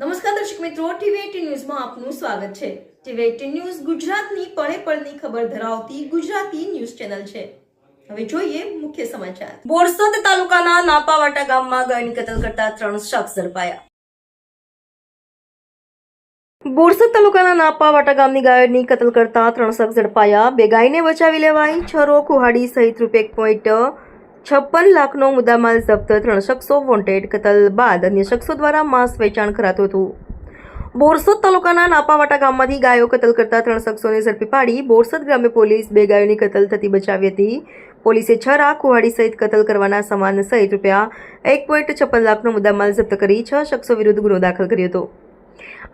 નમસ્કાર દર્શક મિત્રો ટીવી ન્યૂઝમાં આપનું સ્વાગત છે. ટીવી એટીન ન્યૂઝ ગુજરાતની પળે પળની ખબર ધરાવતી ગુજરાતી ન્યૂઝ ચેનલ છે. હવે જોઈએ મુખ્ય સમાચાર. બોરસદ તાલુકાના નાપાવાટા ગામમાં ગાયની કતલ કરતા ત્રણ શખ્સ ઝડપાયા. બોરસદ તાલુકાના નાપાવાટા ગામની ગાયની કતલ કરતા ત્રણ શખ્સ ઝડપાયા. બે ગાયને બચાવી લેવાઈ છરો કુહાડી સહિત રૂપે એક પોઈન્ટ છપ્પન લાખનો મુદ્દામાલ જપ્ત, ત્રણ શખ્સો વોન્ટેડ કતલ બાદ અન્ય શખ્સો દ્વારા માંસ વેચાણ કરાતું હતું. બોરસદ તાલુકાના નાપાવાટા ગામમાંથી ગાયો કતલ કરતા ત્રણ શખ્સોને ઝડપી પાડી બોરસદ ગ્રામે પોલીસ બે ગાયોની કતલ થતી બચાવી હતી. પોલીસે છરા કુહાડી સહિત કતલ કરવાના સામાન સહિત રૂપિયા એક પોઈન્ટ છપ્પન લાખનો મુદ્દામાલ જપ્ત કરી છ શખ્સો વિરુદ્ધ ગુનો દાખલ કર્યો હતો.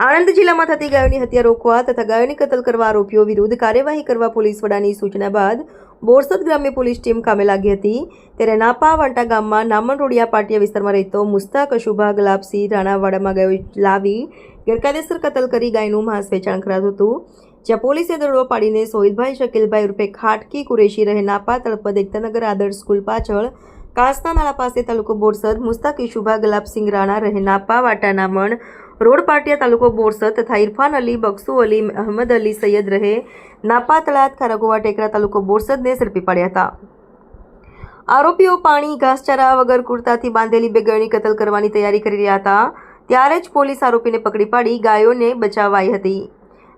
આણંદ જિલ્લામાં થતી ગાયોની હત્યા રોકવા તથા ગાયોની કતલ કરવા આરોપીઓ વિરુદ્ધ કાર્યવાહી કરવા પોલીસ વડાની સૂચના બાદ બોરસદ ગ્રામ્ય પોલીસ ટીમ કામે લાગી હતી. ત્યારે નાપા વાંટા ગામમાં નામણ રોડિયા પાટિયા વિસ્તારમાં રહેતો મુસ્તાક અશુભા ગલાબસિંહ રાણાવાડામાં ગયો લાવી ગેરકાયદેસર કતલ કરી ગાયનું માંસ વેચાણ કરાતું હતું. જ્યાં પોલીસે દરોડો પાડીને સોહિલભાઈ શકીલભાઈ રૂપે ખાટકી કુરેશી રહે નાપા તળપદ એકતાનગર આદર્શ સ્કૂલ પાછળ. કાંસના નાળા પાસે તાલુકો બોરસદ મુસ્તાક ઇશુભા ગલાબસિંહ રાણા રહે નાપા વાટા નામણ રોડ પાટિયા તાલુકો બોરસદ તથા ઇરફાન અલી બક્સુ અલી, અહમદ અલી સૈયદ રહે નાપા તળાત ખારાગોવા ટેકરા તાલુકો બોરસદને ઝડપી પાડ્યા હતા. આરોપીઓ પાણી ઘાસચારા વગર કુર્તાથી બાંધેલી બે ગાયોની કતલ કરવાની તૈયારી કરી રહ્યા હતા. ત્યારે જ પોલીસ આરોપીને પકડી પાડી, ગાયોને બચાવાઈ હતી.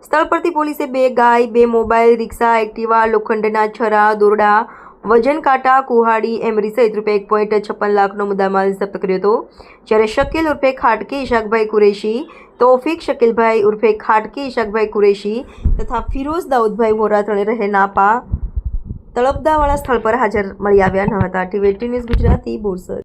સ્થળ પરથી પોલીસે બે ગાય, બે મોબાઈલ, રિક્ષા, એક્ટિવા, લોખંડના છરા, દોરડા વજન કાંટા, કુહાડી, એમરી સહિત રૂપિયા એક પોઈન્ટ છપ્પન લાખનો મુદ્દામાલ જપ્ત કર્યો હતો. જ્યારે શકીલ ઉર્ફે ખાટકી ઇશાકભાઈ કુરેશી, તોફિક શકીલભાઈ ઉર્ફે ખાટકી ઇશાકભાઈ કુરેશી તથા ફિરોઝ દાઉદભાઈ વોરા તળે રહે નાપા તળપદાવાળા સ્થળ પર હાજર મળી આવ્યા ન હતા. TV news Gujarati, Borsad.